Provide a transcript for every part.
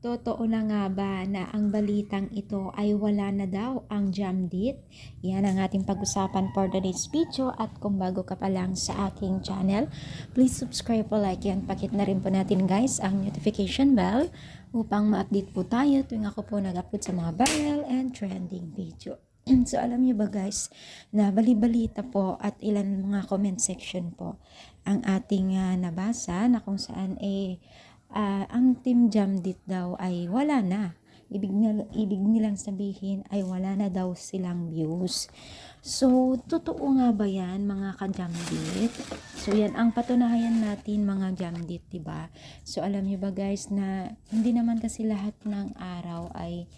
Totoo na nga ba na ang balitang ito ay wala na daw ang Jamdit? Yan ang ating pag-usapan for today's video at kung bago ka pa lang sa aking channel, please subscribe po, like yan, pakit na rin po natin guys ang notification bell upang ma-update po tayo tuwing ako po nag-upload sa mga viral and trending video. So alam niyo ba guys na bali-balita po at ilan mga comment section po ang ating ah, nabasa na kung saan eh ah, ang Team Jamdit daw ay wala na. Ibig, nil- ibig nilang sabihin ay wala na daw silang views. So, totoo nga ba yan mga ka-Jamdit? So, yan ang patunayan natin mga Jamdit, 'di ba? So, alam niyo ba guys na hindi naman kasi lahat ng araw ay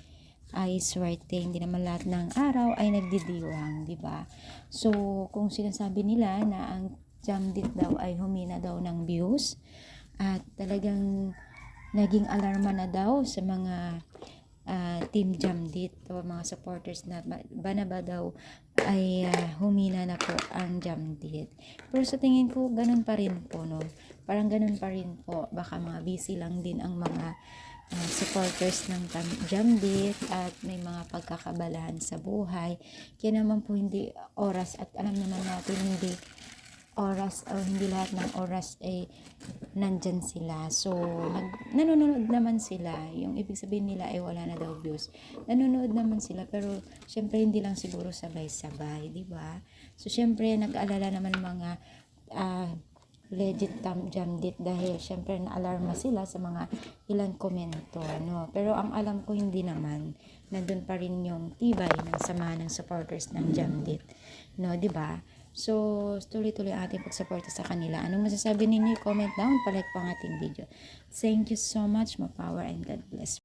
ay swerte, hindi naman lahat ng araw ay nagdidiwang, 'di ba? So, kung sinasabi nila na ang Jamdit daw ay humina daw ng views, at talagang naging alarma na daw sa mga ah, team Jamdit o mga supporters na ba, daw ay ah, humina na po ang Jamdit. Pero sa tingin ko, ganun pa rin po, no? Parang ganun pa rin po. Baka mga busy lang din ang mga ah, supporters ng Jamdit at may mga pagkakabalahan sa buhay. Kaya naman po hindi oras at alam naman natin hindi oras o hindi lahat ng oras ay nandyan sila. So, nag, nanonood naman sila. Yung ibig sabihin nila ay wala na daw views. Nanonood naman sila pero syempre hindi lang siguro sabay-sabay, di ba? So, syempre nag-alala naman mga ah, legit tam jamdit dahil syempre na-alarma sila sa mga ilang komento, no? Pero ang alam ko hindi naman nandun pa rin yung tibay ng sama ng supporters ng jamdit, no? Di ba? So, tuloy-tuloy ating pagsuporta sa kanila. Anong masasabi ninyo? Comment down, palike po ang ating video. Thank you so much. More power and God bless.